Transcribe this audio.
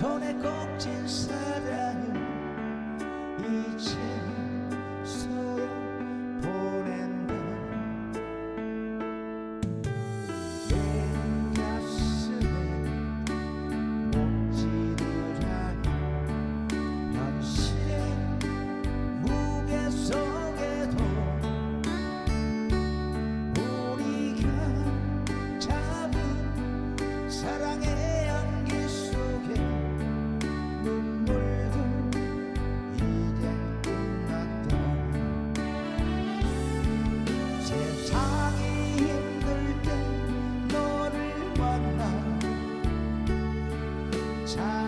손에 꼭 쥔 사람 child.